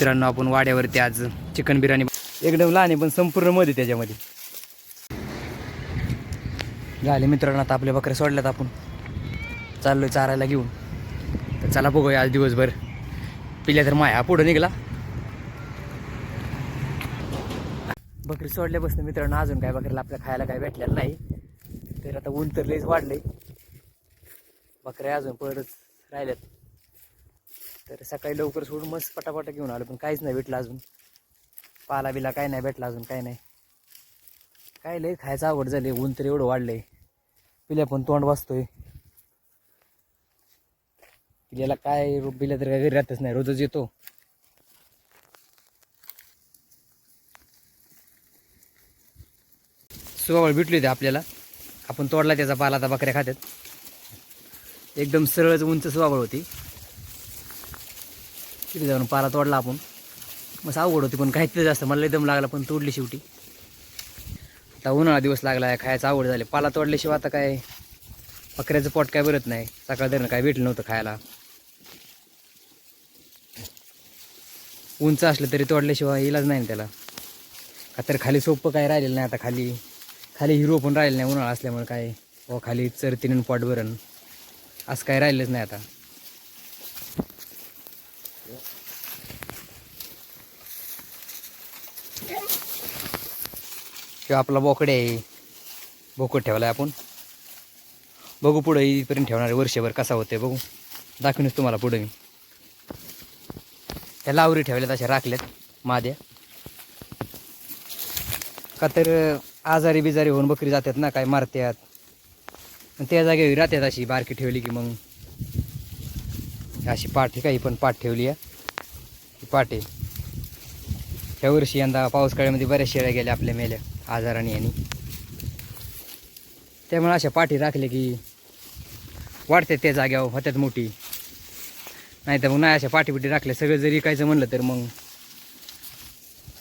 मित्रांनो आपण वाड्यावरती आज चिकन बिर्याणी एकदम लहान आहे पण संपूर्णमध्ये त्याच्यामध्ये. झाले मित्रांनो आता आपल्या बकऱ्या सोडल्यात आपण. चाललोय चारायला घेऊन. तर चला बघूया आज दिवसभर. पिल्या तर माया पुढं निघाला. बकरी सोडल्यापासून मित्रांनो अजून काय बकरीला आपल्या खायला काय भेटलेलं नाही. तर आता ऊन तर लईच वाढलंय. बकऱ्या अजून परत राहिल्यात. तर सकाळी लवकर सोडून मस्त पटापटा घेऊन आलो पण काहीच नाही भेटलं अजून. पाला बिला काय नाही भेटला अजून काय नाही. काय लय खायचं आवड झाली ऊन तर एवढं वाढलंय. पिल्या पण तोंड वाचतोय पिल्याला काय रो- तरी तर काय घरी राहतच नाही रोजच येतो. सुवावळ भेटली होती आपल्याला. आपण तोडला त्याचा पाला आता बकऱ्या खात्यात. एकदम सरळच उंच सुवावळ होती. तिथे जाऊन पाला तोडला आपण. मस्त अवघड होती पण काहीतरी जास्त. मला लय दम लागला पण तोडली शेवटी. आता उन्हाळा दिवस लागला आहे खायचं आवड झाले पाला तोडल्याशिवाय आता काय बकऱ्याचं पोट काय भरत नाही. सकाळ धरणं काय भेटलं नव्हतं खायला. उंच असलं तरी तोडल्याशिवाय इलाज नाही त्याला. का तर खाली सोपं काय राहिलेलं नाही आता खाली. खाली हिरो पण राहिलं नाही उन्हाळा असल्यामुळे काय. व खाली चरतीन पोट भरण असं काय राहिलंच नाही आता. किंवा आपला बोकडे आहे. बोकड ठेवला आहे आपण. बघू पुढं इथपर्यंत ठेवणार आहे वर्षभर कसा होते बघू. दाखवूनच तुम्हाला पुढं मी. त्या लावरी ठेवल्यात अशा राखल्यात माद्या. का तर आजारी बिजारी होऊन बकरी जातात ना काय मारत्यात. आणि त्या जागेवर राहतात अशी बारकी ठेवली की मग. अशी पाठ काही पण पाठ ठेवली आहे. पाठ आहे. ह्या वर्षी यंदा पाऊस बऱ्याच शेळ्या गेल्या आपल्या मेल्या. आजाराने आणि त्यामुळे अशा पाठी राखल्या की वाढतात त्या जाग्यावर होत्यात मोठी. नाही तर मग नाही अशा पाठी राखल्या सगळं जरी कायचं म्हणलं तर मग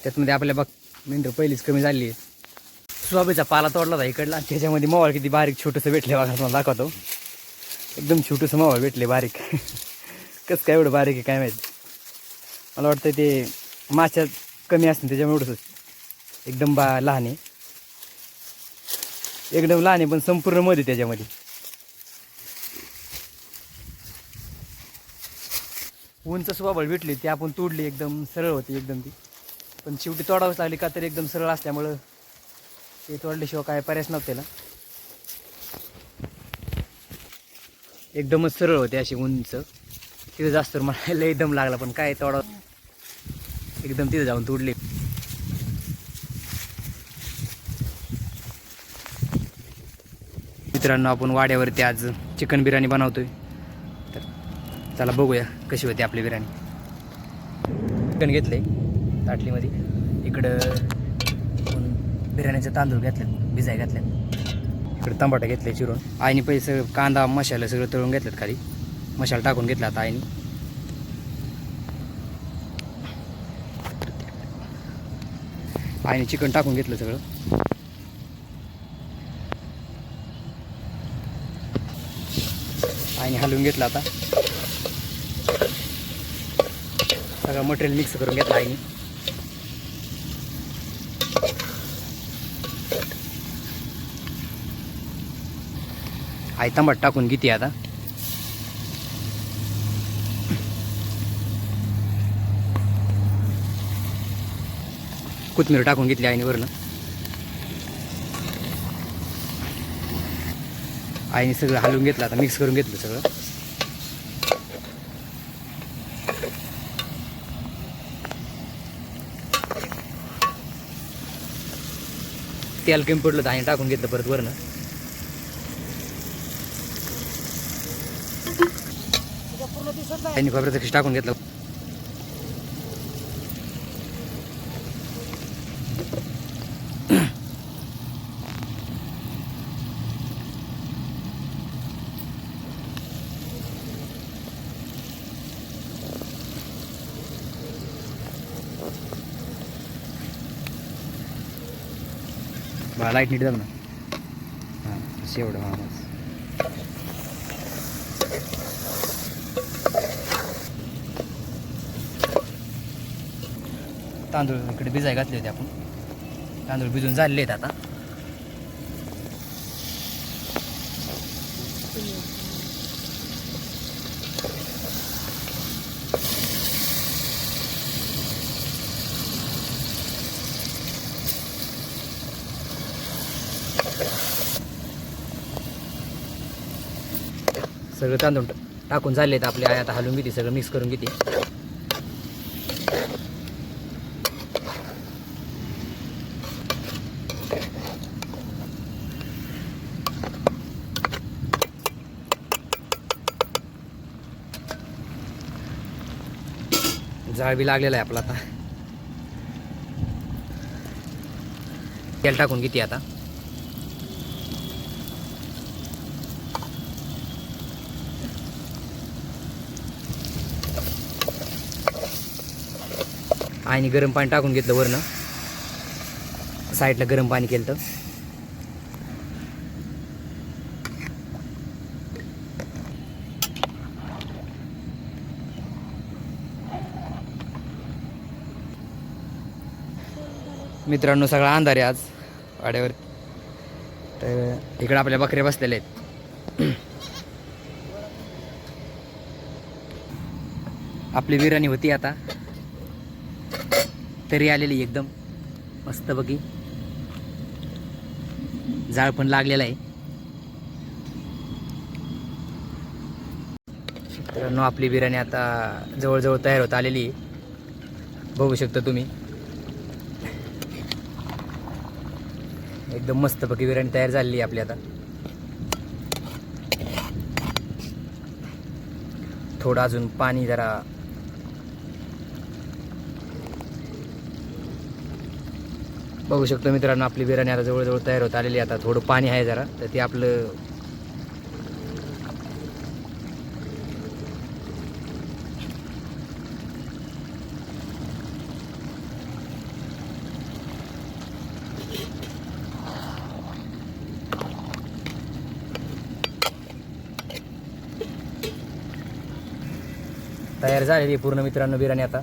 त्यातमध्ये आपल्या बघ मेंढर पहिलीच कमी झाली. आहे स्वाबीचा पाला तोडला होता इकडला त्याच्यामध्ये मोवाळ किती बारीक छोटंसं भेटले बघा तुम्हाला दाखवतो. एकदम छोटंसं मोवाळ भेटले बारीक. कसं काय एवढं बारीक आहे काय माहिती. मला वाटतं ते माश्या कमी असतील त्याच्यामुळे एवढंच एकदम बा लहान आहे. एकदम लहान आहे पण संपूर्णमध्ये त्याच्यामध्ये. उंच स्वभाळ भेटली ती आपण तोडली एकदम सरळ होती एकदम ती. पण शेवटी तोडावंच लागली का तर एकदम सरळ असल्यामुळं ते तोडल्याशिवाय काय पर्यायच नव्हते ना एकदमच सरळ होते अशी उंच तिथं जास्त मला लय दम लागला पण काय तोडा एकदम तिथं जाऊन तोडली. मित्रांनो आपण वाड्यावरती आज चिकन बिर्याणी बनवतोय. तर चला बघूया कशी होती आपली बिर्याणी. चिकन घेतले ताटलीमध्ये. इकडं बिर्याणीचे तांदूळ घेतले भिजाय घातले इकडं टमाटा घेतले चिरून. आईने पहिले सगळं कांदा मसाला सगळं तळून घेतलेत खाली. मसाला टाकून घेतला आता आईने. आईने चिकन टाकून घेतलं सगळं. आईने हलवून घेतलं आता. सगळं मटेरियल मिक्स करून घेतलं आईने. आई तांबट टाकून घेते आता. कोथमीर टाकून घेतली आईने वरनं. आईने सगळं हलवून घेतलं आता मिक्स करून घेतलं सगळं. तेल कमी पडलं तर आईने टाकून घेतलं परत वरनं. आईने खोबऱ्याचं टाकून घेतलं. बा लाइट नीट जाऊ ना. हां असे एवढं हां बस. तांदूळ इकडे भिजाय घातले होते आपण. तांदूळ भिजून झालेले आहेत आता. सगळं तांदूळ टाकून झाले आहेत आपले आता हलवून घेते सगळं मिक्स करून घेते. जाळ बी लागलेला आहे आपला आता. तेल टाकून किती आता. आणि गरम पाणी टाकून घेतलं वरनं. साईडला गरम पाणी केलं तर मित्रांनो सगळा अंधार आहे आज. वाड्यावर. तर इकडे आपल्या बकऱ्या बसलेल्या आहेत. आपली विराणी होती आता. तरी आलेली एकदम. मस्त बघी. जाळ पण लागलेलं आहे. मित्रांनो आपली बिर्याणी आता जवळजवळ तयार होत आलेली आहे. बघू शकता तुम्ही. एकदम मस्त पकी बिर्याणी तयार झालेली आहे आपली आता. थोडं अजून पाणी जरा बघू शकतो मित्रांनो आपली बिर्याणी आता जवळजवळ तयार होत आलेली आता थोडं पाणी आहे जरा तर ते आपलं तयार झालेली पूर्ण मित्रांनो बिर्याणी आता.